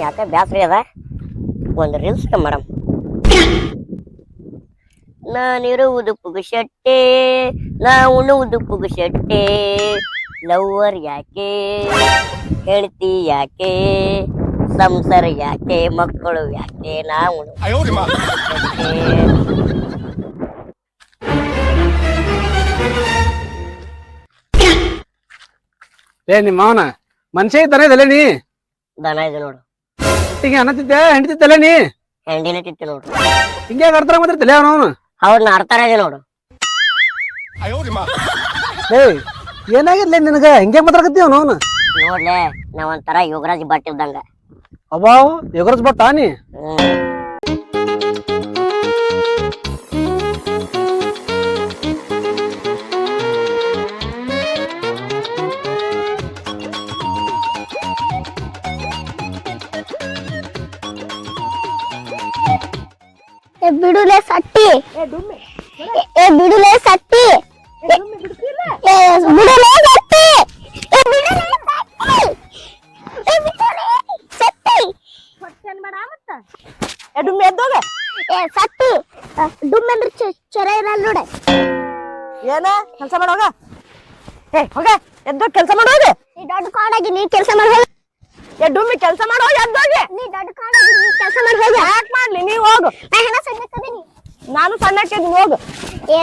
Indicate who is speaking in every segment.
Speaker 1: ಯಾಕೆ ಬೇಸರ ಅದ ಒಂದು ರೀಲ್ಸ್ ಮೇಡಮ್ ನಾನಿರುವುದು ಪುಗುಶಟ್ಟೆ ನಾ ಉಣ್ಣುವುದು ಪುಗುಶಟ್ಟೆ ಲವ್ವರ್ ಯಾಕೆ ಹೇಳ್ತಿ ಯಾಕೆ ಸಂಸಾರ ಯಾಕೆ ಮಕ್ಕಳು ಯಾಕೆ
Speaker 2: ನಾವು
Speaker 3: ಏ ನಿಮ್ಮ ಮಾವನ ಮನುಷ್ಯ ಇದ್ದಾನೆ ಇದಲ್ಲ ನೀ
Speaker 1: ದನ ಇದೆ ನೋಡು
Speaker 3: ಒಟ್ಟಿಗೆ ಅನ್ನತಿದ್ದೆ ಹೆಂಡತಿದ್ದಲ್ಲ ನೀ?
Speaker 1: ಹೆಂಡಿನ ತಿತ್ತಿ ನೋಡು.
Speaker 3: ಹಿಂಗೆ ಅರ್ಥ ಮಾತಾಡ್ತಿಲ್ಲ ಅವನು
Speaker 1: ಅವ್ರನ್ನ ಅರ್ಥರ ಇದೆ ನೋಡು.
Speaker 3: ಏಯ್ ಏನಾಗಿರ್ಲಿ ನಿನಗ? ಹಿಂಗೆ ಮಾತಾಡಕತ್ತಿ ಅವನು ಅವನು
Speaker 1: ನೋಡ್ಲೆ ನಾವ್ ಒಂಥರ ಯುವರಾಜ್ ಭಟ್ ಇದ್ದಂಗ.
Speaker 3: ಅಬ್ಬಾ ಎಗರ್ಸ್ ಬತ್ತಾ ನೀ?
Speaker 1: ಹ್ಮ್.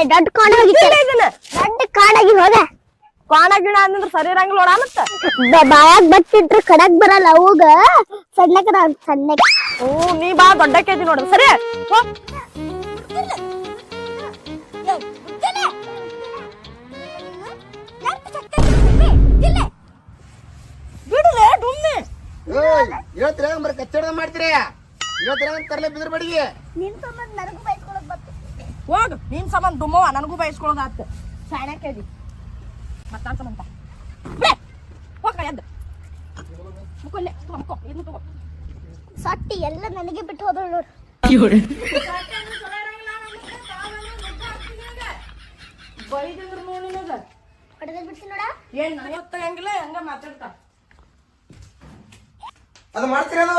Speaker 4: ದೊಡ್ಡ ಕಾಡಾಗಿ
Speaker 5: ಇದನ್ನ?
Speaker 4: ದೊಡ್ಡ ಕಾಡಾಗಿ ಹೋಗ
Speaker 5: ಕೋಣ ಗಿಣ ಅಂದ್ರೆ ಸರಿ ಇರಂಗಿಲ್ಲ ನೋಡ ಮತ್ತ.
Speaker 4: ಬ- ಬಾಯಾಗ್ ಬಟ್ಟಿಟ್ರೆ ಕಡಕ್ ಬರಲ್ಲ ಅವಾಗ ಸಣ್ಣಕ್ಕದ ಸಣ್ಣಕ್.
Speaker 5: ಓ ನೀ ಬಾ ದೊಡ್ಡಕ್ಕೆ ನೋಡ. ಸರಿ
Speaker 6: ಇವತ್ತರ ಬರೀ ಕಚ್ಚಡ ಮಾಡ್ತೀರಿ? ಇವತ್ತರ ತರಲೆ ಬಿದ್ರ ಬಡಿಗೆ?
Speaker 4: ನಿನ್ ಸಂಬಂಧ ನನಗೂ
Speaker 5: ಹೋಗು ನಿನ್ ಸಂಬಂಧ ದುಮ್ಮವ ನನಗೂ ಬಯಸ್ಕೊಳ್ಳೋದಾತ ಮತ್ತಾರ ಸಂಬಂಧ ಸಮಂತ
Speaker 4: ಸಟ್ಟಿ ಎಲ್ಲ ನನಗೆ ಬಿಟ್ಟು ಹೋದಳು ನೋಡು.
Speaker 5: ಬೈದಂದ್ರ ನೋಡಿ ನಿನಗ
Speaker 4: ಹೊಡೆದ ಬಿಡ್ತೀನಿ ನೋಡ.
Speaker 5: ಏನ್ ನನಗೆ ಗೊತ್ತಾಗಂಗಿಲ್ಲ ಹಂಗ ಮಾತಾಡ್ತಾ.
Speaker 6: ಅದು ಮಾಡ್ತೀರಿ ಅದು?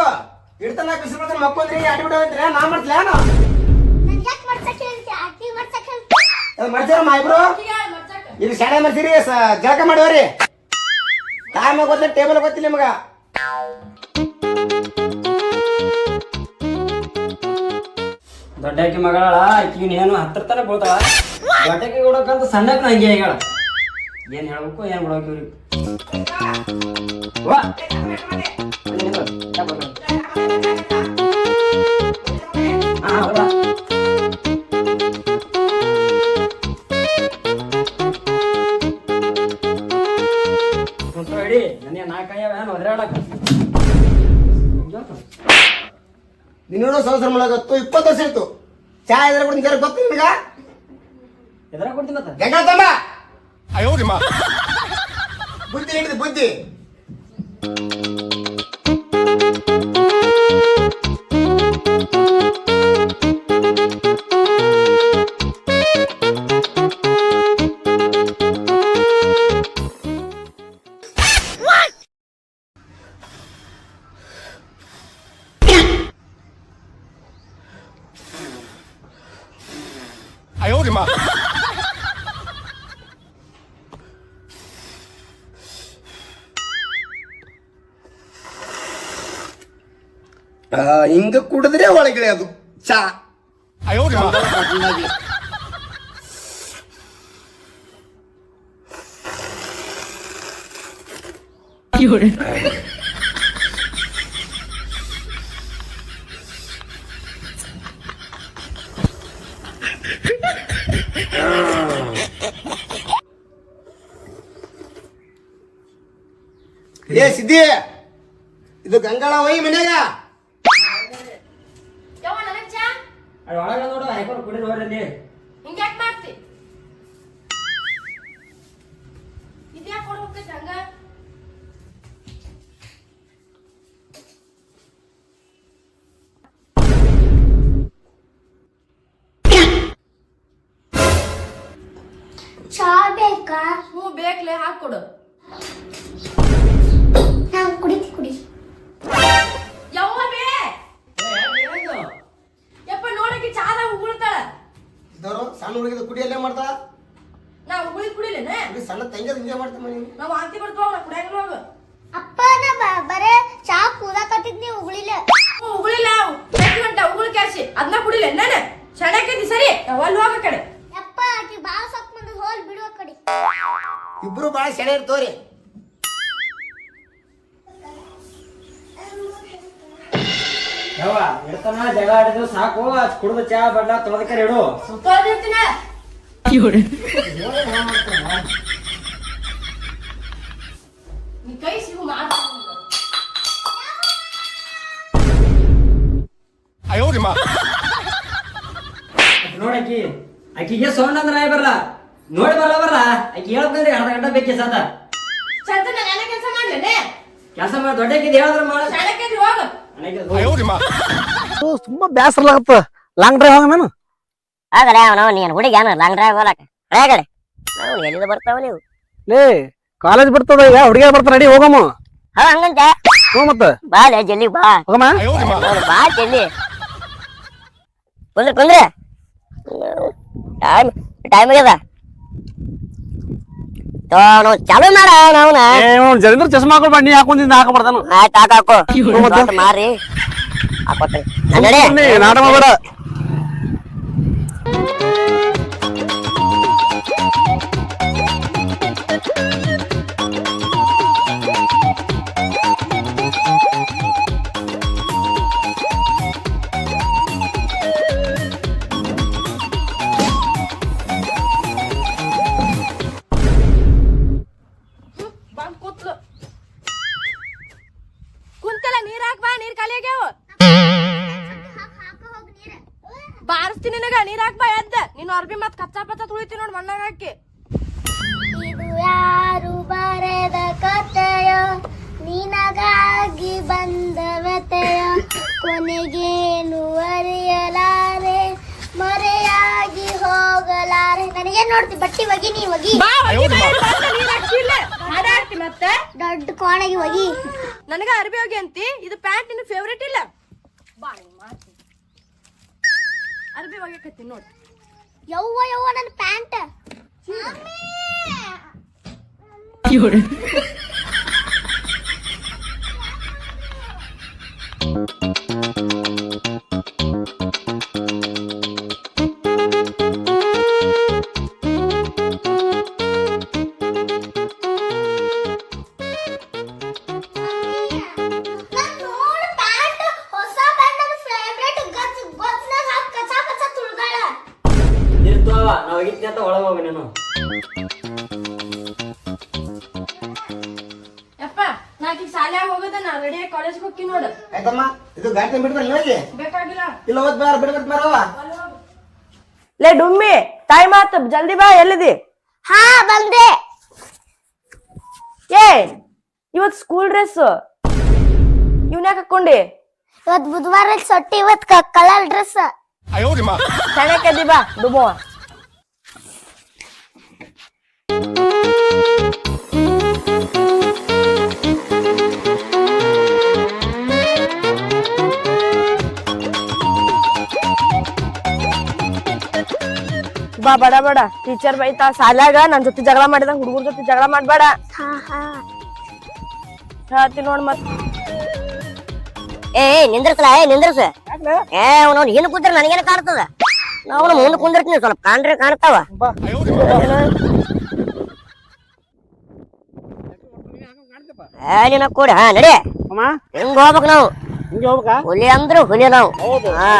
Speaker 6: ಇಡ್ತಾನ ಬಿಸಿ ಮಕ್ಕೊಂದ್ರಿ ಬಿಡೋದ್ರಿ ನಾ ಮಾಡ್ತಿಲ್ಲ ಏನು?
Speaker 4: ನನ್ ಯಾಕೆ ಮಾಡ್ಸಕ್ ಹೇಳ್ತಿ ಆಕಿ ಮಾಡ್ಸಕ್
Speaker 6: ಮಾಡ್ತೀರ ಮಾಯಿಬ್ರು ಇಲ್ಲಿ ಶಾಣೆ ಮಾಡ್ತೀರಿ ಜಳಕ ಮಾಡೋರಿ ಟೈಮ್ ಗೊತ್ತಿಲ್ಲ, ಟೇಬಲ್ ಗೊತ್ತಿಲ್ಲ ನಿಮಗ.
Speaker 7: ದೊಡ್ಡಾಕಿ ಮಗಳ ಆಕಿನ ಏನು ಹತ್ತಿರ ತನ ಬೀಳ್ತಾಳ. ದೊಡ್ಡಾಕಿ ಕೊಡಕಂತ ಸಣ್ಣಕ್ಕೂ ಹಂಗೆ ಆಗ್ಯಾಳ. ಏನ್ ಹೇಳ್ಬೇಕು, ಏನ್ ಬಿಡಬೇಕು ಇವ್ರಿಗೆ?
Speaker 6: ನಿನ್ನೂರು ಸಂವತ್ಸರ ಮಾಡಕತ್ತು ಇಪ್ಪತ್ತು ವರ್ಷ ಇತ್ತು ಚಾ ಎದ್ರ ಕೊಡ್ತೀನಿ ಸರ್ ಗೊತ್ತು ನಿನಗ?
Speaker 7: ಎದ್ರ ಕೊಡ್ತೀನಿ ಮತ್ತೆ
Speaker 6: ಬುದ್ಧಿ ಹೇಳಿದ ಬುದ್ಧಿ. ಕುಡಿದ್ರೆ ಒಳಗಡೆ ಅದು ಚಾ ಏ ಸಿದ್ದಿ ಇದು ಗಂಗಾಳ ಒಯ್ ಮನ್ಯಾಗ
Speaker 7: ಅಲ್ಲಿ ಒಳಗೆ ನೋಡು ಹಾಕೊಂಡು ಕುಡಿ ನೋಡ್ರಿ
Speaker 5: ಹಿಂಗ್ಯಾಕ್ ಮಾಡ್ತಿ? ಇದ್ಯಾಕ್ ಕೊಡ್ ಹೋಗ್ತೈತಿ ಹಂಗ?
Speaker 4: ಚಾ ಬೇಕಾ?
Speaker 5: ಹ್ಞೂ ಬೇಕ್ಲೆ ಹಾಕೊಡು
Speaker 4: ನಾನು ಕುಡಿತಿ ಕುಡಿ.
Speaker 6: ಕುಡಿ ಅಲ್ಲೇ ಮಾಡ್ತಾ?
Speaker 5: ನಾ ಉಗುಳಿ ಕುಡಿಲೇನೆ
Speaker 6: ಇಲ್ಲಿ ಸಣ್ಣ ತಂಗಿ ಹಿಂಗೆ ಮಾಡ್ತಾ ಮನೆ.
Speaker 5: ನಾವು ವಾಂತಿ ಬರ್ತಾವ ನಾ ಕುಡಿಯಂಗ ಹೋಗು
Speaker 4: ಅಪ್ಪ ನಾ ಬ- ಬರೇ ಚಾ ನೀವು ಉಗುಳಿಲ್ಲ
Speaker 5: ಉಗುಳಿಲ್ಲ ಎಷ್ಟು ಗಂಟೆ ಉಗುಳಿ ಕ್ಯಾಶಿ. ಅದನ್ನ ಕುಡಿಲೆ. ನಾನು. ಸೆಣಕೈತಿ ಸರಿ. ನಾವ್ ಅಲ್ಲಿ ಹೋಗ ಕಡೆ.
Speaker 4: ಅಪ್ಪ ಆಕಿ ಬಾಳ ಸೊಕ್ಕ ಮಂದಿ ಹೋಲ್ ಬಿಡುವ ಕಡೆ.
Speaker 6: ಇಬ್ರು ಭಾಳ ಸೆಳೆ ಇರ್ತವ್ರಿ.
Speaker 7: ಯವ್ವ ಇಡ್ತಾನ ಜಗಳ ಆಡಿದ್ರು ಸಾಕು ಅದ್ ಕುಡ್ದು ಚಾ ಬಣ್ಣ ತೊಳೆದಕ್ಕೆ ಇಡು
Speaker 5: ಸುತ್ತೋದಿರ್ತೀನ ನೀ ಕೈ ಸಿಗು ಮಾಡ್ತೀನಿ
Speaker 2: 哎呦我的妈！
Speaker 7: ನೋಡಕಿ ಆಕಿಗೆ ಸೌಂಡ್ ಅಂದ್ರೆ ಬರಲ್ಲ ನೋಡಿ ಬರಲ್ಲ ಬರಲ್ಲ ಆಕಿ ಹೇಳ್ಬೇಕಂದ್ರೆ ಅರ್ಧ ಗಂಟೆ ಬೇಕಿ ಸಾತ
Speaker 5: ಚಂದ ನಾನು ಕೆಲಸ ಮಾಡ್ಲೇನೆ
Speaker 7: ಕೆಲಸ ಮಾಡಿ ದೊಡ್ಡಕ್ಕಿದ್ ಹೇಳಿದ್ರೆ ಮಾಡ
Speaker 5: ಸೆಣಕೈತಿ ಹೋಗ
Speaker 2: ಸುಮ್ಮ
Speaker 3: ಬ್ಯಾಸರ ಆಗತ್ತ ಲಾಂಗ್ ಡ್ರೈವ್ ಹೋಗ ನಾನು
Speaker 1: ಆಗಲೇ ಅವನು ನೀನು ಹುಡುಗ್ಯಾನು ಲಾಂಗ್ ಡ್ರೈವ್ ಹೋಗಲಾಕ ಆಗಲೇ ನಾವು ಎಲ್ಲಿಂದ ಬರ್ತಾವ ನೀವು
Speaker 3: ಲೇ ಕಾಲೇಜ್ ಬರ್ತದ ಈಗ ಹುಡುಗ ಬರ್ತಾರ ನಡಿ ಹೋಗಮ್ಮ
Speaker 1: ಹಾ ಹಂಗಂತೆ
Speaker 3: ಹ್ಞೂ ಮತ್ತ
Speaker 1: ಬಾ ಲೇ ಜಲ್ದಿ ಬಾ
Speaker 3: ಹೋಗಮ್ಮ
Speaker 1: ಬಾ ಜಲ್ದಿ ಕುಂದ್ರೆ ಕುಂದ್ರೆ ಟೈಮ್ ಟೈಮ್ ಆಗ್ಯದ ತೋ ನಾವು ಚಾಲು ಮಾಡ ನಾವ್ನ
Speaker 3: ಏ ಅವ್ನ್ ಜರೀಂದ್ರ ಚಸ್ಮಾ ಹಾಕೊಂಡ್ ಬಾ ನೀ ಹಾಕೊಂಡಿಂದ ಹಾಕ ಬರ್ತಾನ
Speaker 1: ಆಯ್ತು ಹಾಕು ಹಾಕು ದೊಡ್ಡ ಮಾರಿ ಹಾಕೋತೀನಿ ನಾ ನಡೆ
Speaker 4: ಕೊನೆಗೇನು ಅರಿಯಲಾರೆ? ಮರೆಯಾಗಿ ಹೋಗಲಾರೆ? ನನಗೇನು ನೋಡ್ತಿ ಬಟ್ಟಿ ಒಗಿ ನೀ ಒಗಿ.
Speaker 5: ಮತ್ತೆ?
Speaker 4: ದೊಡ್ಡ ಕೋಣಗಿ ಒಗಿ.
Speaker 5: ನನಗ ಅರ್ಬಿ ಹೋಗಿ ಅಂತಿ ಇದು ಪ್ಯಾಂಟ್ ನಿನ್ ಫೇವ್ರೇಟ್ ಇಲ್ಲ. ಬಾ ಅರ್ಬಿ ಒಗ್ಯಾಕತ್ತಿ ನೋಡಿ.
Speaker 4: ಯವ್ವ ಯವ್ವ ನನ್ನ ಪ್ಯಾಂಟ್.
Speaker 5: Música ರೆಡಿ
Speaker 6: ಕಾಲೇಜ್ ಇದು
Speaker 5: ಬೇಕಾಗಿಲ್ಲ.
Speaker 6: ಇಲ್ಲ
Speaker 5: ಲೇ ಡುಮ್ಮಿ ತಾಯಿ ಆತ ಜಲ್ದಿ ಬಾ ಎಲ್ಲಿದಿ?
Speaker 4: ಹಾ ಬಂದೆ.
Speaker 5: ಏ ಇವತ್ ಸ್ಕೂಲ್ ಡ್ರೆಸ್ ಇವ್ನ ಹಾಕೊಂಡಿ?
Speaker 4: ಇವತ್ ಬುಧವಾರ ಸೊಟ್ಟಿ ಇವತ್ ಕಲರ್ ಡ್ರೆಸ್
Speaker 5: ಬಾ ಡುಮ್ಮವ ಅಬ್ಬಾ ಬಡ ಬಡ. ಟೀಚರ್ ಬೈತಾ ಸಾಲ್ಯಾಗ ನನ್ ಜೊತೆ ಜಗಳ ಮಾಡಿದ ಹುಡುಗರ ಜೊತೆ ಜಗಳ ಮಾಡ್ಬೇಡ.
Speaker 4: ಹಾ ಹಾ.
Speaker 5: ಹೇಳ್ತಿ ನೋಡ್ ಮತ್.
Speaker 1: ಏ ನಿಂದ್ರಸಲ ಏ ನಿಂದ್ರಸ. ಏ ಅವನವ್ನು ಏನು ಕೂತ್ರ ನನಗೇನು ಕಾಣ್ತದ? ಅವನು ಮುಂದೆ ಕುಂದಿರ್ತೀನಿ ಸ್ವಲ್ಪ ಕಾಣ್ರೆ ಕಾಣ್ತಾವ. ಏ ನಿನ ಕೂಡ ಹಾ ನಡಿ.
Speaker 3: ಅಮ್ಮ?
Speaker 1: ಹೆಂಗ್ ಹೋಗ್ಬೇಕು ನಾವು?
Speaker 3: ಹಿಂಗೆ ಹೋಗ್ಬೇಕಾ?
Speaker 1: ಹುಲಿ ಅಂದ್ರು ಹುಲಿ ನಾವು. ಹಾ.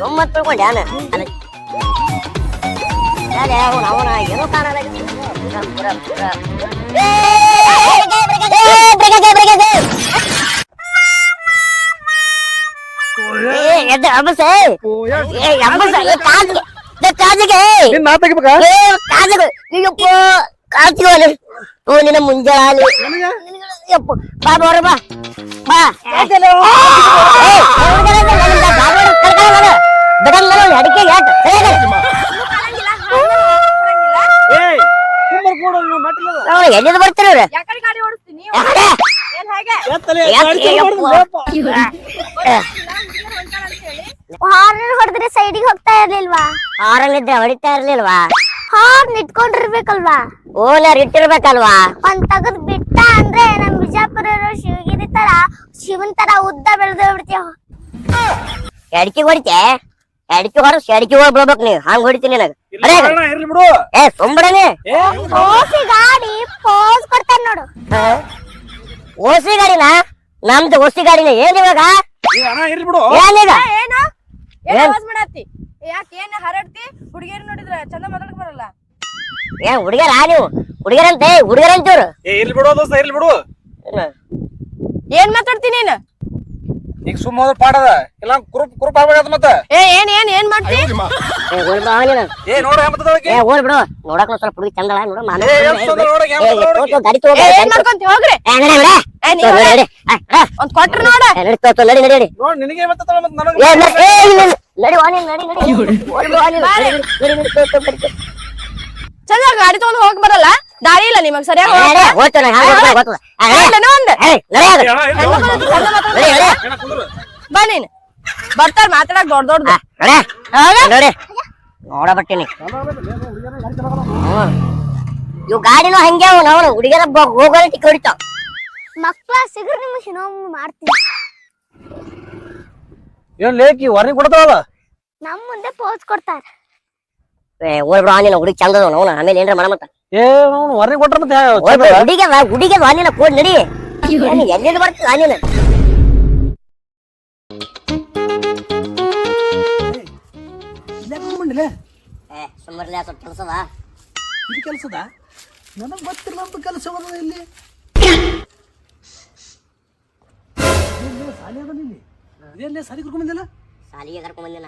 Speaker 1: ಗಮ್ಮತ್ ತಿಳ್ಕೊಂಡ್ಯಾನ ಯಾನ ಅವನ ಅವನ ಏನೋ ಕಾಣಲ್ಲ ಪುರ, ಪುರ. ಏ, ಏ, ಬ್ರೇಕ್ ಹಾಕು, ಬ್ರೇಕ್ ಹಾಕು. ಏ, ಎದ್ದ ಅಬ್ಬಸ ಏ ಅಬ್ಬಸ ಏ ಕಾಜಿಗೆ ಏ, ಕಾಜಿಗೆ
Speaker 3: ನಿನ್ ನಾ ತೆಗಿಬೇಕಾ
Speaker 1: ಏ ಕಾಜಿಗೆ ಅಯ್ಯಪ್ಪ ಕಾಜಿಗೆ ಹೋಗ್ಲಿ. ಓ ನಿನ್ನ ಮುಂಜಾನೆ ಯಪ್ಪ ಬಾ ಬಾ ಹೊರಗ್ ಬಾ ಬಾ ಅಡಿಕೆ ಯಾಕೆ
Speaker 3: ಏಯ್ ಕುಂಬರ್ ಕೂಡ ನೀವು ಮೆಟ್ಲದ
Speaker 1: ಎಲ್ಲಿಂದ ಬರ್ತೀರಿ ಇವ್ರು
Speaker 5: ಯಾಕಡೆ ಗಾಡಿ ಓಡಿಸ್ತೀನಿ? ಏನ್ ಹಾಗೆ?
Speaker 3: ಎತ್ತಲೆ ಗಾಡಿ.
Speaker 4: ಹಾರ್ನ್ ಹೊಡೆದ್ರೆ ಸೈಡಿಗೆ ಹೋಗ್ತಾ ಇರ್ಲಿಲ್ವಾ?
Speaker 1: ಆರಲ್ಲಿದ್ದೆ ಹೊಡಿತಾ ಇರ್ಲಿಲ್ವಾ?
Speaker 4: ಹಾರ್ನ್ ಇಟ್ಕೊಂಡಿರ್ಬೇಕಲ್ವಾ?
Speaker 1: ಓನರ್ ಇಟ್ಟಿರ್ಬೇಕಲ್ವಾ?
Speaker 4: ಒಂದ್ ತಗದ್ ಬಿಟ್ಟ ಅಂದ್ರೆ ನಮ್ ಬಿಜಾಪುರ ಇರೋ ಶಿವಗಿರಿ ತರ ಶಿವನ್ ತರ ಉದ್ದ ಬೆಳೆದ ಬಿಡ್ತೀವ
Speaker 1: ಎಡಕಿ ಹೊಡಿತೆ? ಎಡ್ಕಿ ಹೊರಸ್ ಎಡಕಿ ಹೋಗಿ ಬಿಡ್ಬೇಕು ನೀವು. ಹಂಗ್ ಹೊಡಿತೀನಿ ನನಗ.
Speaker 3: ಇರ್ಲಿ ಬಿಡು.
Speaker 1: ಏ ಸುಂಬಡನೆ
Speaker 4: ಓಸಿ ಗಾಡಿ ಪೋಸ್ ಕೊಡ್ತಾನ ನೋಡು.
Speaker 1: ಓಸಿ ಗಾಡಿನ? ನಮ್ದು ಓಸಿ ಗಾಡಿನ. ಏನ್ ಇವಾಗ
Speaker 3: ಏ ಅಣ್ಣ ಇರ್ಲಿ ಬಿಡು.
Speaker 1: ಏನೀಗ
Speaker 5: ಏನು? ಏನ್
Speaker 1: ಏನ್?
Speaker 5: ಆವಾಜ್ ಮಾಡತ್ತಿ? ಯಾಕೆ ಏನ್ ಹರಡ್ತಿ? ಹುಡುಗಿಯರ್ ನೋಡಿದ್ರ ಚಂದ ಮಾತಾಡಕ್ ಬರಲ್ಲ.
Speaker 1: ಏ ಹುಡುಗರ ನೀವು? ಹುಡುಗರಂತೆ ಹುಡುಗರಂತವ್ರು
Speaker 3: ಏ ಇರ್ಲಿ ಬಿಡು ದೋಸ್ತ ಇರ್ಲಿ ಬಿಡು.
Speaker 5: ಏನ್? ಮಾತಾಡ್ತೀನಿ ನೀನ್?
Speaker 3: ಈಗ ಸುಮ್ಮ ಪಾಡದ ಇಲ್ಲ ಕುರುಪ್ ಕುರುಪ್ ಆಗ್ಬೇಕಾದ ಮತ್ತ
Speaker 5: ಏ ಏನ್ ಏನ್ ಏನ್ ಮಾಡ್ತಿ
Speaker 1: ಏ
Speaker 3: ಏ
Speaker 1: ನೋಡಕ್ ಸ್ವಲ್ಪ ಹುಡುಗಿ ಗಾಡಿ
Speaker 5: ತಗೊಂಡು ಏನ್ ಒಂದ್ ಕೊಟ್ರ ಚಂದ ಗಾಡಿ ಹೋಗ ಬರಲ್ಲ ದಾರಿ ಇಲ್ಲ ನಿಮಗ್ ಸರಿಯಾಗಿ ಬನ್ನಿ ನೀನ್. ಬರ್ತಾರ ಮಾತಾಡಕ್ ದೊಡ್ಡ ದೊಡ್ಡ.
Speaker 1: ನೋಡಿ. ನಡಿ. ನಡಿ. ನೋಡಬಟ್ಟಿನಿ. ಇವ್ ಗಾಡಿನೂ ಹಂಗೆ ಅವ ನಾವು ಹುಡುಗರ ಹೋಗೋಣ ಟಿಕ್ ಹೊಡಿತಾವ
Speaker 4: ಮಕ್ಳ ಸಿಗ್ರ ನಿಮ್ಗೆ ಇನ್ನೊಮ್ಮೆ ಮಾಡ್ತೀನಿ.
Speaker 3: ಏನ್ ಲೇಕಿ ವಾರ್ನಿಂಗ್ ಕೊಡ್ತಾವಲ್ಲ
Speaker 4: ನಮ್ ಮುಂದೆ ಪೋಸ್ ಕೊಡ್ತಾರ.
Speaker 1: ಏ ಓಡ್ಬಿಡು ಆನಿನ ಹುಡುಗಿ ಚಂದ ಅವನು ಆಮೇಲೆ ಏನ್ರ ಮಾಡ ಮತ್ತ
Speaker 3: ಏ ಅವ್ನು ಹೊರಗೆ ಕೊಟ್ರ ಮತ್ತೆ
Speaker 1: ಹುಡುಗಿ ಹುಡುಗಿ ಆನಿನ ಕೋಡ್ ನಡಿ ಎಲ್ಲಿಂದ ಬರ್ತದ ಸುಮ್ಮರ್ಲೆ ಸ್ವಲ್ಪ ಕೆಲಸದ
Speaker 3: ಇದು ಕೆಲಸದ ನನಗೆ ಗೊತ್ತಿಲ್ಲಂತ ಕೆಲಸ ಇಲ್ಲಿ ಸಾಲಿ ಅದ ಇಲ್ಲಿ ಇದೇನ್ಲೇ ಸಾಲಿ ಕರ್ಕೊಂಡ್ ಬಂದಿಲ್ಲ
Speaker 1: ಸಾಲಿಗೆ ಕರ್ಕೊಂಡ್ ಬಂದಿಲ್ಲ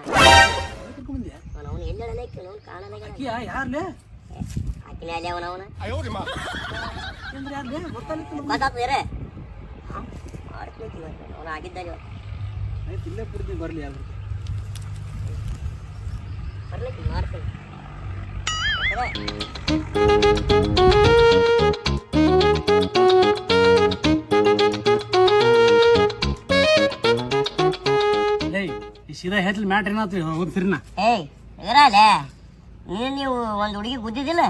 Speaker 3: ಕರ್ಕೊಂಡ್ ಬಂದ್ಯಾ
Speaker 1: ಅವನು ಎಲ್ಲಿ ಅವನು ಕಾಣಲೇ
Speaker 3: ಯಾರ್ಲೇ?
Speaker 1: ಇಲ್ಲಿ ಅಲ್ಲಿ ಅವನ ಬೇರೆ. ಅವನು ಆಗಿದ್ದಾನೆ
Speaker 3: ಇಲ್ಲೇ ಬಿಡ್ತೀವಿ ಬರಲಿ ಅವ್ರು
Speaker 1: ಬರ್ಲಿಕ್ಕೆ ಮಾಡ್ತೀನಿ.
Speaker 3: ಸೀದಾ ಹೆಚ್ಲಿ ಮ್ಯಾಟ್ರಿ ಹೋಗ್ತಿರ್ನ
Speaker 1: ಏಯ್ ಇದರಲ್ಲ ನೀನು ನೀವು ಒಂದು ಹುಡುಗಿ ಗುದ್ದಿದ್ದಿಲ್ಲ?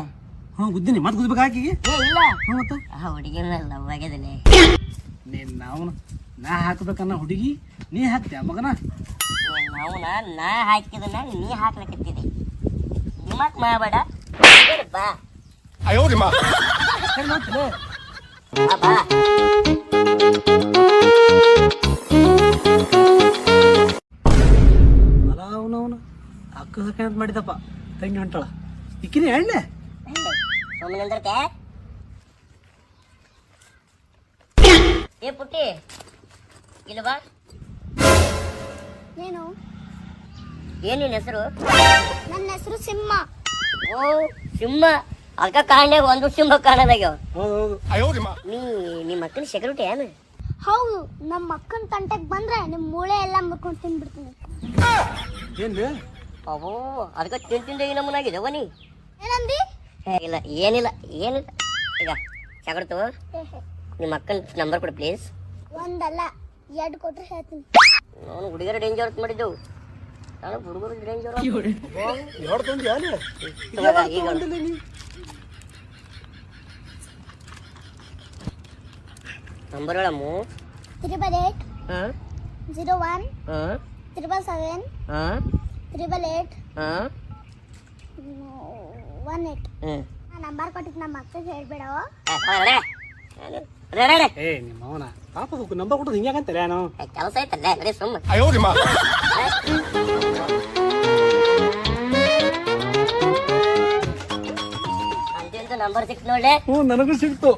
Speaker 3: ಹ್ಞೂ ಗುದ್ದೀನಿ ಮತ್ತೆ ಗುದ್ಬೇಕು
Speaker 1: ಏ ಇಲ್ಲ.
Speaker 3: ಹ್ಞೂ ಮತ್ತೆ?
Speaker 1: ಆ ಹುಡುಗಿನ ಲವ್ ಆಗ್ಯದಲೆ
Speaker 3: ನೀನು ನಾವು ನಾ ಹಾಕ್ಬೇಕನ್ನ ಹುಡುಗಿ ನೀ ಹಾಕ್ತೀಯ ಮಗನ?
Speaker 1: ಅವನ ನಾ ಹಾಕಿದನ ನೀ ಹಾಕ್ಲಕತ್ತಿದಿ. ನಿಮ್ಮಕ್ ಮಾಡಬೇಡ. ಬಾ.
Speaker 3: ಅಯ್ಯೋ ನಿಮ್ಮ.
Speaker 1: ಬಾ.
Speaker 3: ಅಲ್ಲ ಅವನು ಅಕ್ಕ ಸಕ್ಕಂತ ಮಾಡಿದಪ್ಪ. ತಂಗಿ ಹೊಂಟಾಳ ಇಕ್ಕಿನಿ ಎಣ್ಣೆ?
Speaker 1: ಒಮ್ಮೆ ನಿಂದಿರ್ತೆ ಏ ಪುಟ್ಟಿ ಇಲ್ಲಿ ಬಾ.
Speaker 4: ಏನು?
Speaker 1: ಏನು ಹೆಸರು?
Speaker 4: ನನ್ನ ಹೆಸರು ಸಿಂಹ.
Speaker 1: ಓ ಸಿಂಹ. ಅದಕ್ಕೆ ಕಾರಣೆ ಒಂದು ಸಿಂಹ
Speaker 2: ಕಾರಣದಾಗ್ಯಾವ.
Speaker 1: ನೀ ನಿಮ್ಮ ಅಕ್ಕನ ಸೆಕ್ಯೂರಿಟಿ ಏನು?
Speaker 4: ಹೌದು ನಮ್ಮ ಅಕ್ಕನ ತಂಟೆಗೆ ಬಂದ್ರೆ ನಿಮ್ಮ ಮೂಳೆ ಎಲ್ಲ ಮುರ್ಕೊಂಡು ತಿನ್ಬಿಡ್ತೀನಿ.
Speaker 3: ಏನು
Speaker 1: ಅವೋ ಅದಕ್ಕ ತಿಂತಿಂದ ಈ ನಮೂನಾಗಿದವ ನೀ?
Speaker 4: ಏನಂದಿ?
Speaker 1: ಇಲ್ಲ ಏನಿಲ್ಲ ಏನಿಲ್ಲ. ಈಗ ಸೆಕ್ಯೂರಿಟಿ ನಿಮ್ಮ ಅಕ್ಕನ ನಂಬರ್ ಕೊಡು ಪ್ಲೀಸ್
Speaker 4: ಒಂದಲ್ಲ ಎರಡು ಕೊಟ್ರೆ ಹೇಳ್ತೀನಿ.
Speaker 1: ನಾನು ಹುಡುಗರ ಡೇಂಜರ್ ಅಂತ. ಮಾಡಿದ್ದೆವು ನಾನು? ಹುಡುಗರು ಡೇಂಜರ್
Speaker 3: ಎರಡು ತಂದು ಯಾರು
Speaker 1: ಈಗ ನಂಬರ್ ಹೇಳಮ್ಮು.
Speaker 4: ತ್ರಿಬಲ್ ಏಟ್
Speaker 1: ಹಾ?
Speaker 4: ಜೀರೋ ಒನ್
Speaker 1: ಹಾಂ?
Speaker 4: ತ್ರಿಬಲ್ ಸೆವೆನ್
Speaker 1: ಹಾಂ?
Speaker 4: ತ್ರಿಬಲ್ ಏಟ್
Speaker 1: ಹಾಂ?
Speaker 4: ನಂಬರ್ ಕೊಟ್ಟಿದ್ದು ನಮ್ಮ ಮಕ್ಕಳಿಗೆ ಹೇಳ್ಬೇಡ
Speaker 3: ಏ ನಿಮ್ಮ ಅವನ ಪಾಪ ನಂಬರ್ ಹಿಂಗೆ ಅಂತಾರೆ
Speaker 1: ಕೆಲಸ ಐತಲ್ಲ ಬರೀ ನಂಬರ್ ಸಿಕ್ತು ನೋಡ್ಲೆ.
Speaker 3: ಹ್ಞೂ ನನಗೂ ಸಿಕ್ತು.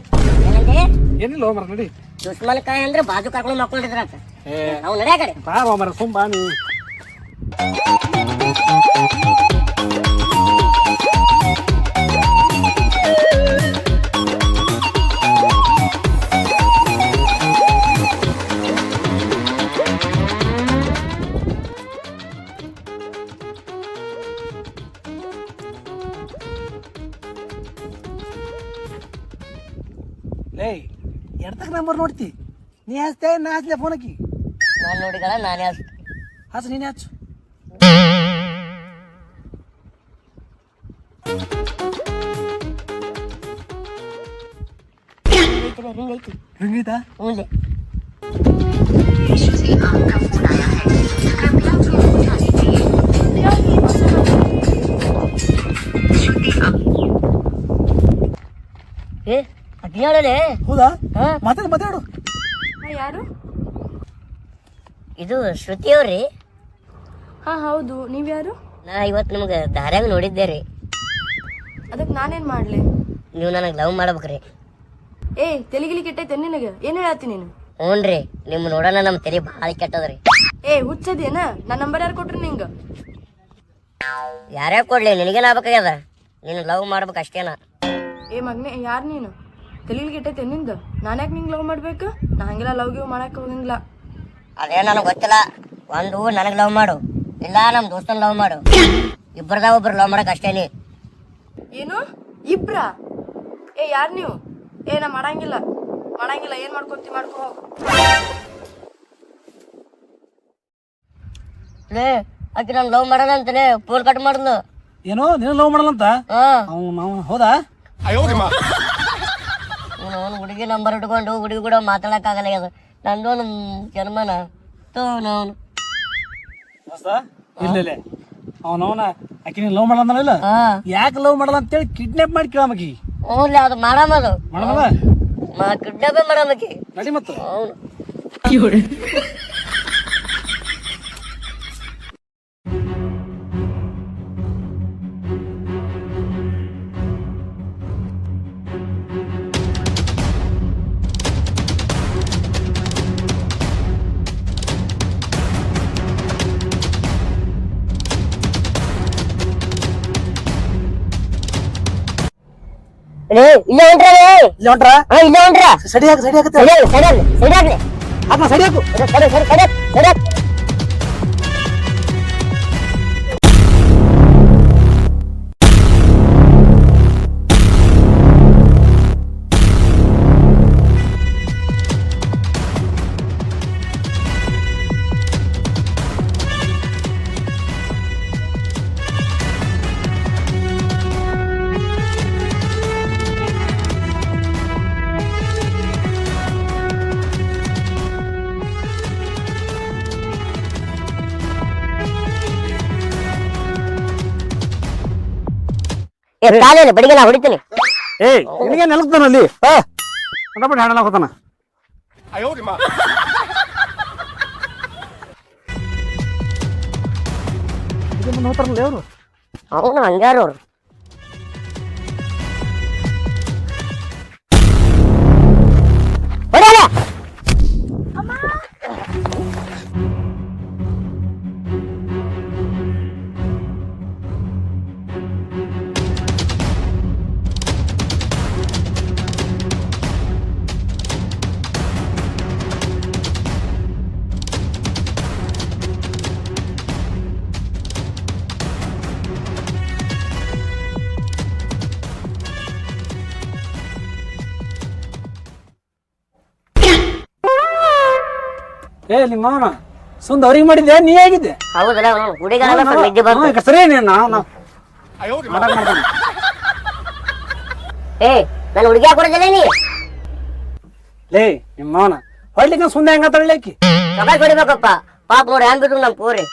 Speaker 3: ಏನಿಲ್ಲ ಮರ ನೋಡಿ.
Speaker 1: ದುಷ್ಮನ್ ಕಾಯಿ ಅಂದ್ರೆ ಬಾಜು ಕರ್ಕೊಂಡು
Speaker 3: ಮಕ್ಕೊಂಡಿದ್ರ
Speaker 1: ನಾವು ನಡೆಯ
Speaker 3: ಬಾ ಮರ ಸುಮ್ಮ ಬಾ ನಂಬರ್ ನೋಡ್ತಿ. ನೀ ಹಚ್ತೆ ನಾ ಹಚ್ಲೆ ಫೋನ್ ಹಾಕಿ.
Speaker 1: ನಾನು ನೋಡಿಗಳ ನಾನೇ ಹಚ್ಚ
Speaker 3: ಹಚ್ಚು ನೀನೇ ಹಚ್ಚು. ಹಿಂಗೈತಿ?
Speaker 1: ಅದ್ಯಾಳಲೆ
Speaker 3: ಹೌದಾ? ಮಾತಾಡು ಮಾತಾಡು.
Speaker 5: ಯಾರು?
Speaker 1: ಇದು ಶ್ರುತಿ ಅವ್ರಿ.
Speaker 5: ಹಾ ಹೌದು. ನೀವ್ಯಾರು
Speaker 1: ನಾ ಇವತ್ತು ನಿಮ್ಗೆ ದಾರ್ಯಾಗ ನೋಡಿದ್ದೆ ರೀ.
Speaker 5: ಅದಕ್ಕೆ ನಾನೇನ್ ಮಾಡ್ಲಿ?
Speaker 1: ನೀವು ನನಗೆ ಲವ್ ಮಾಡ್ಬೇಕ್ರಿ.
Speaker 5: ಏ ತೆಲಿಗಿಲಿ ಕೆಟ್ಟೈತೆ ನಿನಗೆ. ಏನ್ ಹೇಳತ್ತಿ ನೀನು?
Speaker 1: ಹ್ಞೂನ್ರಿ ರೀ. ನಿಮ್ಮ ನೋಡೋಣ ನಮ್ಮ ತಲೆ ಭಾಳ ಕೆಟ್ಟದ್ರಿ.
Speaker 5: ಏ ಹುಚ್ಚದೇನ ನನ್ನ ನಂಬರ್ ಯಾರು ಕೊಟ್ರಿ ನಿಂಗ?
Speaker 1: ಯಾರ್ಯಾರು ಕೊಡ್ಲಿ? ನಿನಗೇನು ಆಗ್ಬೇಕಾಗ್ಯದ? ನೀನು ಲವ್ ಮಾಡ್ಬೇಕು ಅಷ್ಟೇನಾ.
Speaker 5: ಏ ಮಗ್ನೆ ಯಾರು ನೀನು? ತಲೆಗೆ ಗಿಟ್ಟೈತೆ ನಿಂದು? ನಾನು ಯಾಕೆ ನಿಂಗೆ ಲವ್ ಮಾಡ್ಬೇಕು? ನಾ ಹಂಗೆಲ್ಲ ಲವ್ ಗಿವ್ ಮಾಡಕ್ಕೆ ಹೋಗಂಗಿಲ್ಲ
Speaker 1: ಅದೇ ನನಗೆ ಗೊತ್ತಿಲ್ಲ. ಒಂದು ನನಗೆ ಲವ್ ಮಾಡು. ಇಲ್ಲ ನಮ್ಮ ದೋಸ್ತನ ಲವ್ ಮಾಡು. ಇಬ್ಬರದ ಒಬ್ರು ಲವ್ ಮಾಡಕ್ ಅಷ್ಟೇನಿ
Speaker 5: ಏನು? ಇಬ್ರ? ಏ ಯಾರು ನೀವು? ಏ ನಾ ಮಾಡಂಗಿಲ್ಲ. ಮಾಡಂಗಿಲ್ಲ. ಏನು ಮಾಡ್ಕೊಂತೀ ಮಾಡ್ಕೊ. ಹೋಗು
Speaker 1: ನಾನು ಲವ್ ಮಾಡೋಣ ಅಂತಾನೆ ಫೋನ್ ಕಟ್ ಮಾಡಿದ್ಲು.
Speaker 3: ಏನೋ ನೀನು ಲವ್ ಮಾಡಲ್ಲ ಅಂತ? ಹೌದಾ?
Speaker 1: ಅವನು ಹುಡುಗಿ ನಂಬರ್ ಇಟ್ಕೊಂಡು ಹುಡುಗಿ ಕೂಡ ಮಾತಾಡೋಕ್ಕಾಗಲ್ಲ ಅದು ನಂದೊಂದು ಜನ್ಮನ ಅವನು
Speaker 3: ದೋಸ್ತ ಇಲ್ಲ ಇಲ್ಲ ಅವನವನ ಆಕಿ ನೀನು ಲವ್ ಮಾಡಲ್ಲ
Speaker 1: ಇಲ್ಲ
Speaker 3: ಯಾಕೆ ಲವ್ ಮಾಡಲ್ಲ ಅಂತೇಳಿ ಕಿಡ್ನಾಪ್ ಮಾಡಿ ಕೇಳಮಕಿ
Speaker 1: ಹ್ಞೂ ಅದು ಮಾಡಮದು
Speaker 3: ಅದು.
Speaker 1: ಮಾ ಕಿಡ್ನಾಪೇ ಮಾಡಮಕಿ
Speaker 3: ನಡಿ ಮತ್ತು.
Speaker 1: ಅವನು ಇಲ್ಲ ಹೊಂಟ್ರ
Speaker 3: ಇಲ್ಲ ಹೊಂಟ್ರ
Speaker 1: ಹಾ ಇಲ್ಲ ಹೊಂಟ್ರ
Speaker 3: ಸಡಿ ಹಾಕ ಸಡಿ ಹಾಕತ್ತೆ
Speaker 1: ಸರಿ ಸರಿ ಸರಿ ಆಗ್ಲಿ
Speaker 3: ಹಾಕ ಸಡಿ ಹಾಕು
Speaker 1: ಸರಿ ಸರಿ ಸರಿ ಸರಿ ಕಾಲೇನ ಬಡಿಗೆ ನಾ ಹೊಡಿತೀನಿ.
Speaker 3: ಏಯ್ ನಿನಗೆ ನೆಲಕ್ತಾನ ಅಲ್ಲಿ? ಪಟಾಪಟ ಹಾಡಲ್ಲ ಹೋತಾನ? ಹೋತಾರಲ್ಲ ಅವರು
Speaker 1: ಅವನು ಹಂಗಾರ ಅವ್ರು
Speaker 3: ಏ ನಿಮ್ಮ ಸುಂದ ಅವ್ರಿಗೆ ಮಾಡಿದ್ದೆ ನೀ ಹೇಗಿದ್ದೆ?
Speaker 1: ಹೌದಲ್ಲ ಅವ್ನು ಗುಡಿಗಾಲ ಸ್ವಲ್ಪ ಹೆಜ್ಜೆ ಬಂತು
Speaker 3: ಸರಿ ನೀನು
Speaker 1: ಏ ನೀ? ಮಾವನ ಹೊಡಿಬೇಕಪ್ಪ. ಪಾಪ ನೋಡಿ ಹೆಂಗ್ ನಮ್ಮ ಪೂರಿ.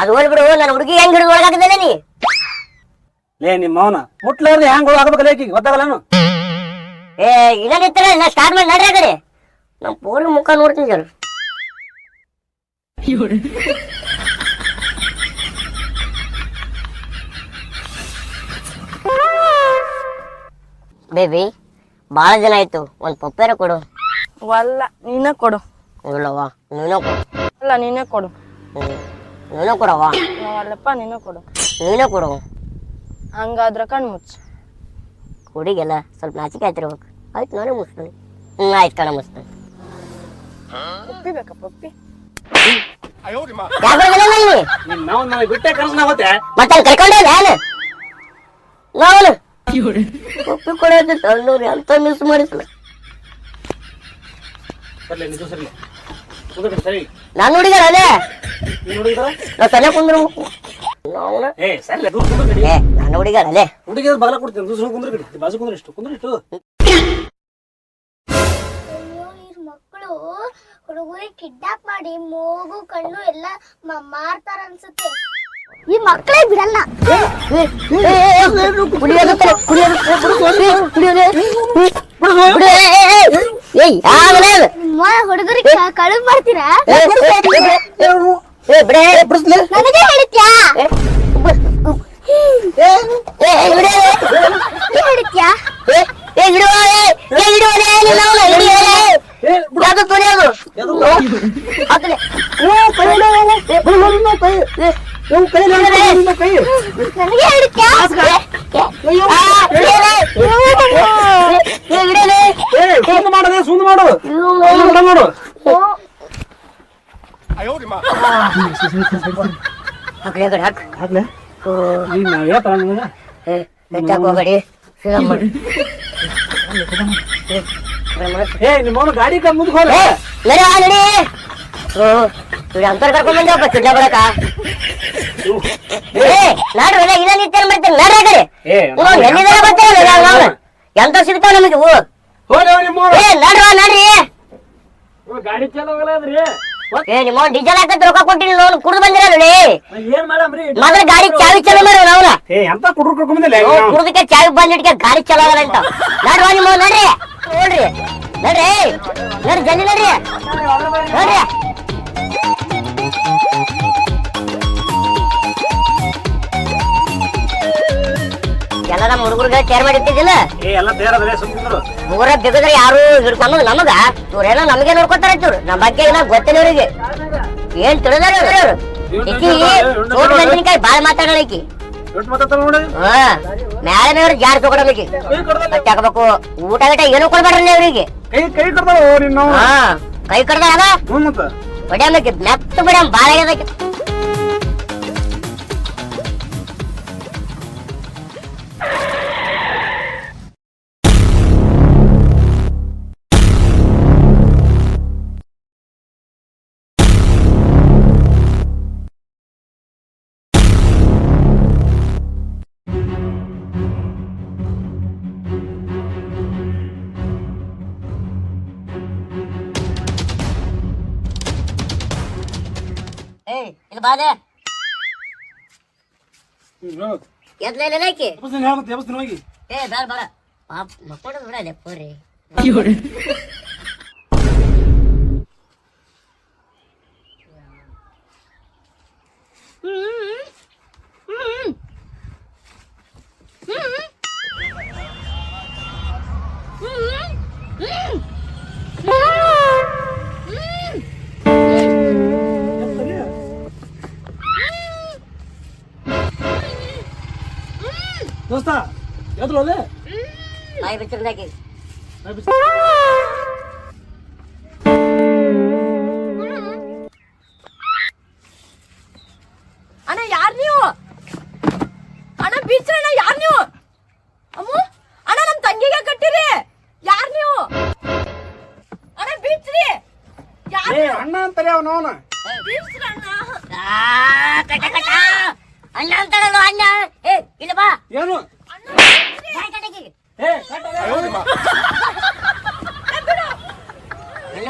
Speaker 1: ಅದು ಹೋಲ್ಬಿಡು ನನ್ನ ಹುಡುಗಿ ಹೆಂಗ್ ಹಿಡಿದು ಒಳಗಾಕಿದ್ದಲ್ಲ ನೀ?
Speaker 3: ಲೇ ನಿಮ್ಮ ಮಾವನ ಮುಟ್ಲಾರ್ದೆ ಹೆಂಗ್ ಆಗ್ಬೇಕಲ್ಲ ಲೇಕಿ
Speaker 1: ಏ ಇಲ್ಲ ನಿಂತರ ಇನ್ನ ಸ್ಟಾರ್ಟ್ ಮಾಡಿ ನಡ್ರಿ ಆ ನಮ್ಮ ಪೂರಿ ಮುಖ ನೋಡ್ತೀನಿ ಬೇಬಿ ಭಾಳ ದಿನ ಆಯ್ತು. ಒಂದ್ ಪಪ್ಪೇರ ಕೊಡು.
Speaker 5: ಅಲ್ಲ ನೀನ ಕೊಡು.
Speaker 1: ಇಲ್ಲವ್ವ ನೀನೇ ಕೊಡು.
Speaker 5: ಅಲ್ಲ ನೀನೇ ಕೊಡು.
Speaker 1: ಹ್ಮ್. ನೀನೇ ಕೊಡವಾ
Speaker 5: ಅಲ್ಲಪ್ಪ ನೀನೇ ಕೊಡು.
Speaker 1: ನೀನೇ ಕೊಡು.
Speaker 5: ಹಂಗಾದ್ರ ಕಣ್ ಮುಚ್ಚು.
Speaker 1: ಕುಡಿಗೆಲ್ಲ ಸ್ವಲ್ಪ ನಾಚಿಕೆ ಆಯ್ತಿರ್ಬೇಕು. ಆಯ್ತು ನಾನೇ ಮುಗಿಸ್ತೀನಿ ಹ್ಞೂ ಆಯ್ತು ಕಣ ಮುಗಿಸ್ತೀನಿ
Speaker 5: ಉಪ್ಪಿ ಬೇಕಪ್ಪ ಪಪ್ಪಿ?
Speaker 3: ಬಿಟ್ಟೆ
Speaker 1: ನಾನು ನಾವನು. ಉಪ್ಪಿ ಕೊಡೋದು ಎಂತ ಮಿಸ್
Speaker 3: ಸರಿ. ಕುದುರೆ ಸರಿ.
Speaker 1: ನಾ ಸಣ್ಣ ಕುಂದ್ರು. ನಾವನ.
Speaker 3: ಏ ಸರಿ
Speaker 1: ನಾನು ಹುಡುಗ ಅಲ್ಲೇ
Speaker 3: ಹುಡುಗಿದ್ರೆ ಬಗಲ ಕೊಡ್ತೀನಿ ದೂಸರು ಬಾಜು ಕುಂದ್ರು ಇಷ್ಟು ಕುಂದ್ರು ಇಷ್ಟು.
Speaker 4: ಮಕ್ಕಳು ಹುಡುಗರಿಗೆ ಕಿಡ್ನಾಪ್ ಮಾಡಿ ಮೂಗು ಕಣ್ಣು ಎಲ್ಲ ಮ- ಮಾರ್ತಾರ ಅನ್ಸುತ್ತೆ ಈ ಮಕ್ಕಳೇ ಬಿಡಲ್ಲ ನಿಮ್ಮ ಹುಡುಗರಿಗೆ ಕಳುವು ಮಾಡ್ತೀರಾ ನನಗೆ ಏ ಹಿಡುವಲೆ ಏ ಹಿಡುವಲೆ
Speaker 3: ಇಲ್ಲ ಅವನು ಹಿಡಿಯಲೆ ಏ ಮಾಡು ಸುಂದ ಮಾಡು. ಏ ಬೆಟ್ಟ
Speaker 1: ಹೋಗಡಿ ಸಿಗಮ್ಮ
Speaker 3: ಏ ನಿಮ್ಮ ಗಾಡಿ ಕಮ್ಮಿ
Speaker 1: ನಡಿ ಆ ನಡಿ ಇವ್ರು ಅಂತರ್ ಕರ್ಕೊಂಡ್ ಮಾಡಕ ಏ ನಾಡ್ರಿ ಇಲ್ಲ ನಿತ್ಯ ಮಾಡ್ತೀನಿ ನಡ್ರಿ ಕಡೆ. ಎಂತ ಸಿಗ್ತಾವ ನಮಗೆ
Speaker 3: ನಿಮ್ಮ
Speaker 1: ಏ ನಡ್ರಿ. ನಡ್ರಿ
Speaker 3: ಗಾಡಿ ಚಲೋ ಹೋಗಲ್ರಿ
Speaker 1: ಏ ನಿಮ್ಮ ಡೀಸೆಲ್ ಹಾಕತ್ ರೊಕ್ಕ ಕೊಟ್ಟಿಲ್ಲ ನೋಡ್ ಕುಡ್ದು ಬಂದಿರಲ್ಲ
Speaker 3: ಏನ್ ಮಾಡಮ್ರಿ
Speaker 1: ಮೊದಲ ಗಾಡಿ ಚಾವಿ ಚಲೋ ಮಾಡಿ ನಾವ್ನ
Speaker 3: ಏ ಎಂತ ಕುಡ್ರು ಕರ್ಕೊಂಬಂದಿಲ್ಲ
Speaker 1: ಕುಡ್ದಕ್ಕೆ ಚಾವಿ ಬಂದಿಟ್ಕೆ ಗಾಡಿ ಚಲೋ ಆಗಲ್ಲ ಅಂತ. ನಡ್ರಿ ನಿಮ್ಮ ನಡ್ರಿ. ನೋಡ್ರಿ. ನಡ್ರಿ. ನಡ್ರಿ ಜಲ್ದಿ ನಡ್ರಿ. ನೋಡ್ರಿ. ಎಲ್ಲ ನಮ್ಮ ಹುಡುಗರಿಗೆ ಕೇರ್ ಮಾಡಿಟ್ಟಿದ್ದಿಲ್ಲ?
Speaker 3: ಏ ಎಲ್ಲ ಬೇರೆ
Speaker 1: ಊರ ಬಿಗದ್ರೆ ಯಾರು ಹಿಡ್ಕೊಂಡು ನಮಗ? ಇವ್ರೇನೋ ನಮಗೆ ನೋಡ್ಕೊತಾರ ಇವ್ರು ನಮ್ಮ ಬಗ್ಗೆ ಏನ ಗೊತ್ತಿಲ್ಲ ಇವ್ರಿಗೆ. ಏನ್ ತಿಳಿದಾರ ಇವ್ರು? ಈಕಿ ಚೋಟ್ ಮೆಣಸಿನಕಾಯಿ ಬಾಳ್
Speaker 3: ಮಾತಾಡ್ತಾರ ನೋಡಿ
Speaker 1: ಹಾ ಮ್ಯಾಲೆ ಮೇಲೆ ಜಾಡ್ ತಗೊಳಬೇಕು
Speaker 3: ಕೈ ಕಡ್ದ
Speaker 1: ಹಾಕಬೇಕು. ಊಟ ಗೀಟ ಏನು ಕೊಡ್ಬೇಡ್ರಿ ಅವ್ರಿಗೆ
Speaker 3: ಕೈ ಕೈ ಕಡ್ದಾವ
Speaker 1: ಹಾ ಕೈ ಕಡ್ದ
Speaker 3: ಹ್ಞೂ ಮತ್ತ.
Speaker 1: ಹೊಡ್ಯಾಮಕ್ಕೆ ಮೆತ್ತ ಬಿಡ್ಯಾಮ ಬಾಳ ಆಗ್ಯದಕ್ಕೆ ಬಾದೆ.
Speaker 3: ಎಬ್ಸ್ತೀನಿ ಹೋಗಿ.
Speaker 1: ಏ ಬೇಡ ಬೇಡ. ಪಾಪ ಮಕ್ಕೊಂಡು ಬಿಡಲ್ಲ ಪೋರಿ ಬಿಚ್ಕೊಳ್ಳೆ ನಾಯಿ
Speaker 5: ಅಣ್ಣ ಯಾರ್ ನೀವು? ಅಣ್ಣ ಬಿಚ್ಚಣ್ಣ ಯಾರ್ ನೀವು? ಅಮ್ಮ ಅಣ್ಣ ನಮ್ಮ ತಂಗಿಗೆ ಕಟ್ಟಿರಿ. ಯಾರ್ ನೀವು? ಅಣ್ಣ ಬಿಚ್ಚ್ರಿ ಯಾರ್
Speaker 3: ಅಣ್ಣ ಅಂತಾರೆ ಅವನು ಅವನ.
Speaker 1: ಅಣ್ಣ. ಅಣ್ಣ ಅಣ್ಣ? ಏ ಇಲ್ಲ ಬಾ
Speaker 3: ಏನು?
Speaker 1: ಅಣ್ಣ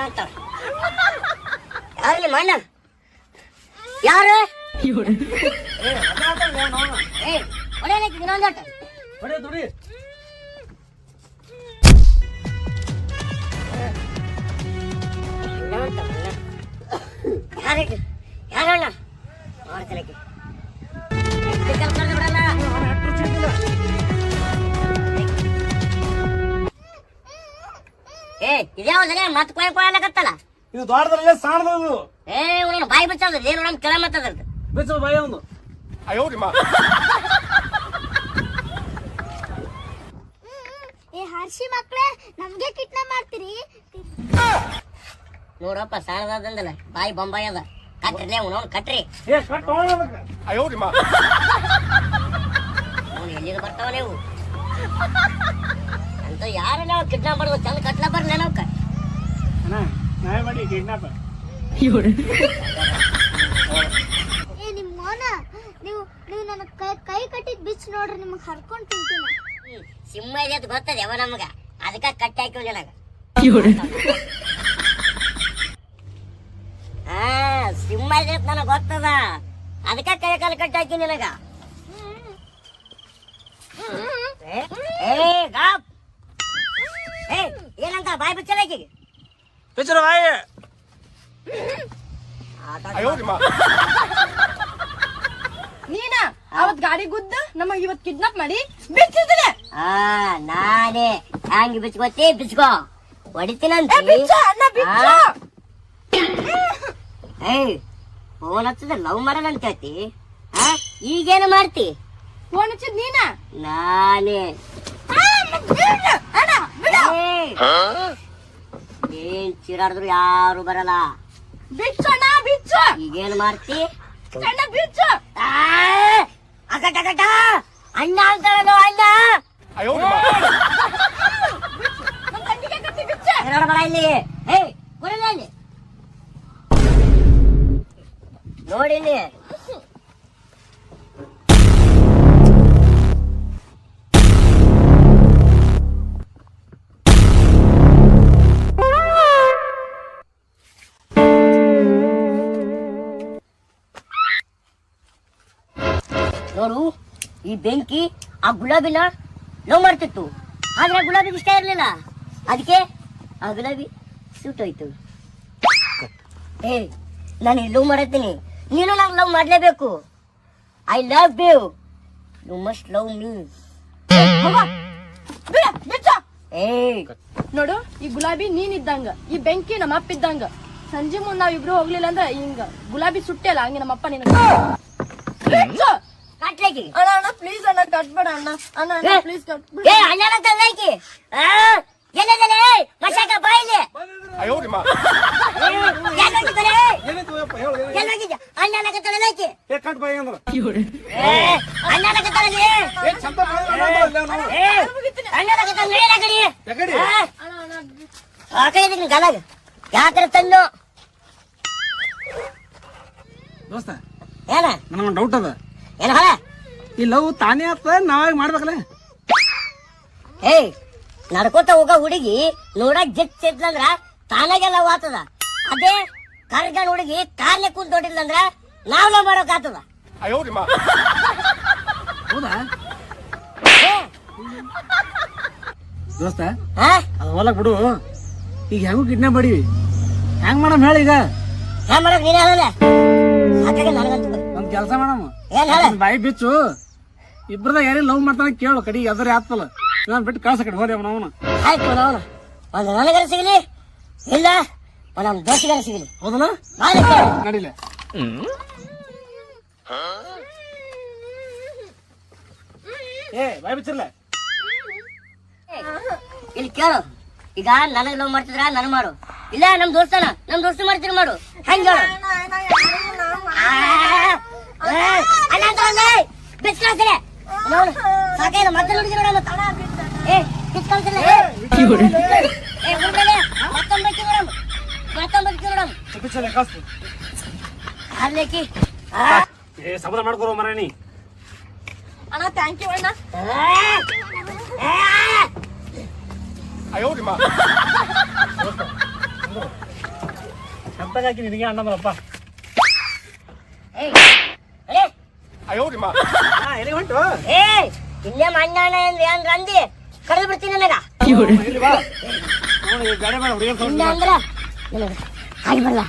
Speaker 1: ಅಂತಾರ ಯಾರು ನಿಮ್ಮ ಅಣ್ಣ ಯಾರು ಏ ಏ ಇದ್ಯಾವ್ದಲೇ ಮತ್ ಕೊಯ್ ಕೊಯ್ಲಕತ್ತಲ್ಲ
Speaker 3: ಇದು ದೊಡ್ಡದಲ್ಲ ಸಣ್ಣದದು
Speaker 1: ಏ ಇವ್ನ ಬಾಯಿ ಬಿಚ್ಚದ ಏನು ನಮ್ ಕೆಳ ಮತ್ತದ್ರದ್ದು
Speaker 3: ಬಿಚ್ಚು ಬಾಯಿ
Speaker 2: ಅವನು. ಅಯ್ಯೋರಿ ಮಾ.
Speaker 4: ಏ ಹರ್ಷಿ ಮಕ್ಕಳೇ ನಮ್ಗೆ ಕಿಡ್ನಾಪ್ ಮಾಡ್ತೀರಿ?
Speaker 1: ನೋಡಪ್ಪ ಸಣ್ಣದಲ್ಲ ಬಾಯಿ ಬೊಂಬಾಯಿ ಅದ. ಕಟ್ರಿ ಅವನು ಕಟ್ರಿ.
Speaker 3: ಏ ಕಟ್
Speaker 2: ಅಯ್ಯೋ ಮಾ.
Speaker 1: ಅವನು ಎಲ್ಲಿಗೆ ಬರ್ತಾವ ನೀವು ಅಂತ ಯಾರ ನಾವು ಕಿಡ್ನಾಪ್ ಮಾಡೋದು ಚಂದ ಕಟ್ಲ ಬರ್ ನಾವ್ಕ
Speaker 3: ಅಣ್ಣ ನಾವೇ ಮಾಡಿ ಕಿಡ್ನಾಪ್
Speaker 4: ಏ ನಿಮ್ ಮೋನ ನೀವು ನೀವು ನನ್ನ ಕೈ ಕೈ ಕಟ್ಟಿದ್ ಬಿಚ್ ನೋಡ್ರಿ ನಿಮ್ಗೆ ಹರ್ಕೊಂಡ್ ತಿಂತೀನಿ.
Speaker 1: ಸಿಂಹ ಇದೆ ಅಂತ ಗೊತ್ತದ ಯಾವ ನಮಗ. ಅದಕ್ಕ ಕಟ್ಟಿ ಹಾಕಿವ್ ನನಗ. ಸಿಂಹ ಇದೆ ನನಗೆ ಗೊತ್ತದ. ಅದಕ್ಕ ಕೈ ಕಾಲು ಕಟ್ಟಿ ಹಾಕಿ ನಿನಗ. ಏ, ಗಾಪ್ ಏನಂತ ಬಾಯಿ ಬಿಚ್ಚಲ ಆಕಿಗೆ
Speaker 3: ಬಿಚ್ಚರ ಬಾಯಿ.
Speaker 5: ನೀನ? ಅವತ್ ಗಾಡಿ ಗುದ್ದ ನಮಗ್ ಇವತ್ ಕಿಡ್ನಾಪ್ ಮಾಡಿ ಬಿಚ್ಚಿದ್ರೆ
Speaker 1: ಆ ನಾನೇ. ಹ್ಯಾಂಗ್ ಬಿಚ್ಕೋತಿ ಬಿಚ್ಕೋ. ಹೊಡಿತೀನಂತ. ಏಯ್ ಫೋನ್ ಹಚ್ಚದ ಲವ್ ಮಾಡದಂತೇತಿ ಈಗೇನು ಮಾಡ್ತಿ?
Speaker 5: ಫೋನ್ ಹಚ್ಚದ್ ನೀನ?
Speaker 1: ನಾನೇ. ಏನ್ ಚೀರಾಡಿದ್ರು ಯಾರು ಬರಲ್ಲ.
Speaker 5: ಬಿಚ್ಚಣ್ಣ ಬಿಚ್ಚು.
Speaker 1: ಈಗೇನ್ ಮಾಡ್ತಿ?
Speaker 5: ಸಣ್ಣ ಬಿಚ್ಚು.
Speaker 1: ಅಗಟ ಅಣ್ಣ ಅಣ್ಣ. ಏ ನೋಡಿ ನೋಡು ಈ ಬೆಂಕಿ ಆ ಗುಲಾಬಿನ ಲವ್ ಮಾಡ್ತಿತ್ತು. ಆದ್ರೆ ಗುಲಾಬಿ ಇಷ್ಟ ಇರ್ಲಿಲ್ಲ. ಅದಕ್ಕೆ ಆ ಗುಲಾಬಿ ಸುಟ್ಟೋಯ್ತು ಏ ನಾನು ಲವ್ ಮಾಡತ್ತೀನಿ ನೀನು ನಂಗೆ ಲವ್ ಮಾಡ್ಲೇಬೇಕು. I love you you must
Speaker 5: love me
Speaker 1: ಏ.
Speaker 5: ನೋಡು ಈ ಗುಲಾಬಿ ನೀನ್ ಇದ್ದಂಗ ಈ ಬೆಂಕಿ ನಮ್ಮ ಅಪ್ಪ ಇದ್ದಂಗ. ಸಂಜೆ ಮುಂದ್ ನಾವ್ ಇಬ್ರು ಹೋಗ್ಲಿಲ್ಲ ಅಂದ್ರೆ ಹಿಂಗ. ಗುಲಾಬಿ ಸುಟ್ಟೆಲ್ಲ ಹಂಗೆ ನಮ್ಮ ಅಪ್ಪ ನಿನ್ ಬಿಚ್ಚು
Speaker 1: ಕಟ್ಲಕಿ
Speaker 5: ಅಣ್ಣ ಅಣ್ಣ ಪ್ಲೀಸ್ ಅಣ್ಣ ಕಟ್ಬೇಡ ಅಣ್ಣ. ಅಣ್ಣ ಅಣ್ಣ ಪ್ಲೀಸ್ ಕಟ್ಬೇಡ.
Speaker 1: ಏ ಅಣ್ಣನ ತಂದೈಕಿ ಎಲ್ಲದಲೇ ಮಶಾಕ ಬಾಯಿಲಿ
Speaker 2: ಅಯ್ಯೋ ನಿಮ್ಮ
Speaker 1: ಎಲ್ಲೋಗಿದ್ದಾರೆ ಅಣ್ಣನ ಕತ್ತಲೈಕಿ
Speaker 3: ಏ ಕಟ್
Speaker 1: ಏ ಅಣ್ಣನ ಕತ್ತಲೈಕಿ
Speaker 3: ಏ
Speaker 1: ಏ ಅಣ್ಣನ ಕತ್ತಲೈಕಿ ಯಾತ್ರ
Speaker 3: ಡೌಟ್ ಅದ.
Speaker 1: ಏನ್ ಹೇಳ?
Speaker 3: ಈ ಲವ್ ತಾನೇ ಆತ ನಾವಾಗ ಮಾಡ್ಬೇಕಲ್ಲ.
Speaker 1: ಏಯ್ ನಡ್ಕೋತ ಹೋಗ ಹುಡುಗಿ ನೋಡಕ್ ಜಿತ್ ಸಿದ್ಲಂದ್ರ ತಾನಾಗೆ ಲವ್ ಆತದ ಅದೇ ಕರ್ಗನ್ ಹುಡುಗಿ ತಾನೇ ಕೂತ್ ದೊಡ್ಡಿದ್ಲಂದ್ರ ನಾವ್ ಲವ್ ಮಾಡೋಕ್ ಆತದ
Speaker 3: ಹೌದಾ? ದೋಸ್ತ
Speaker 1: ಹಾ
Speaker 3: ಅದ್ ಹೊಲಕ್ ಬಿಡು. ಈಗ ಹೆಂಗೂ ಕಿಡ್ನಾಪ್ ಮಾಡಿವಿ? ಹೆಂಗ್ ಮಾಡಮ್ ಹೇಳಿ ಈಗ?
Speaker 1: ಹ್ಯಾಂಗ್ ಮಾಡಕ್ ನೀನ್ ಹೇಳಲ್ಲ? ಸಾಕಾಗಿ ನನಗಂತ
Speaker 3: ಒಂದ್ ಕೆಲಸ ಮಾಡಮ್ಮ ಬಾಯಿ ಬಿಚ್ಚು ಇಬ್ರದಾಗ ಯಾರೇ ಲವ್ ಮಾಡ್ತಾನೆ ಕೇಳು ಕಡಿ ಎದ್ರ ಆತಲ್ಲ ನಾನು ಬಿಟ್ಟು ಕಳ್ಸ ಕಡೆ ಹೋರಿ ಅವನ ಅವನು
Speaker 1: ಆಯ್ತು ಅವನು ಒಂದು ನನಗರ ಸಿಗಲಿ ಇಲ್ಲ ಒಂದು ನಮ್ಮ ಸಿಗ್ಲಿ ಸಿಗಲಿ
Speaker 3: ಹೌದಲ್ಲ. ನಡಿಲೆ ಏ ಬಾಯಿ ಬಿಚ್ಚಿರ್ಲ
Speaker 1: ಇಲ್ಲಿ ಕೇಳು ಈಗ ನನಗ್ ಲವ್ ಮಾಡ್ತಿದ್ರ ನನ್ ಮಾಡು ಇಲ್ಲ ನಮ್ ದೋಸ್ತನ ನಮ್ ದೋಸ್ತ ಮಾಡ್ತೀರ ಮಾಡು ಹಂಗ ಅಣ್ಣ ಅಂತ ಒಂದೇ ನೋಡು ಸಾಕೇನು ಮತ್ತೆ ನುಡಿದ್ರು ಏ ಕಿತ್ಕೊಳ್ತಿಲ್ಲ ಏ ಏ ಉಂಡ್ರಲೆ ಮತ್ತೊಂದು ಬೈಕಿ ನೋಡಮ್ ಮತ್ತೊಂದು ಬೈಕಿ ನೋಡಮ್ ಚಪಿಸಲೆ ಕಾಸು
Speaker 3: ಏ ನೀ
Speaker 5: ಅಣ್ಣ ಥ್ಯಾಂಕ್ ಯು ಅಣ್ಣ.
Speaker 2: ಅಯ್ಯೋ ನಿಮ್ಮ.
Speaker 3: ಸಂಪದಾಕಿ ನಿನಗೆ ಅಣ್ಣ ಬರಪ್ಪ
Speaker 2: ಏ
Speaker 3: ಅಯ್ಯೋರಿಮ್ಮ ಎಲ್ಲಿ ಹೊಂಟು?
Speaker 1: ಏ ಇಲ್ಲೇ ಮಣ್ಣಾಣ ಅಂದಿ ಕರೆದು ಬಿಡ್ತೀನಿ ನನಗ. ಅಂದ್ರ ಬರಲ್ಲ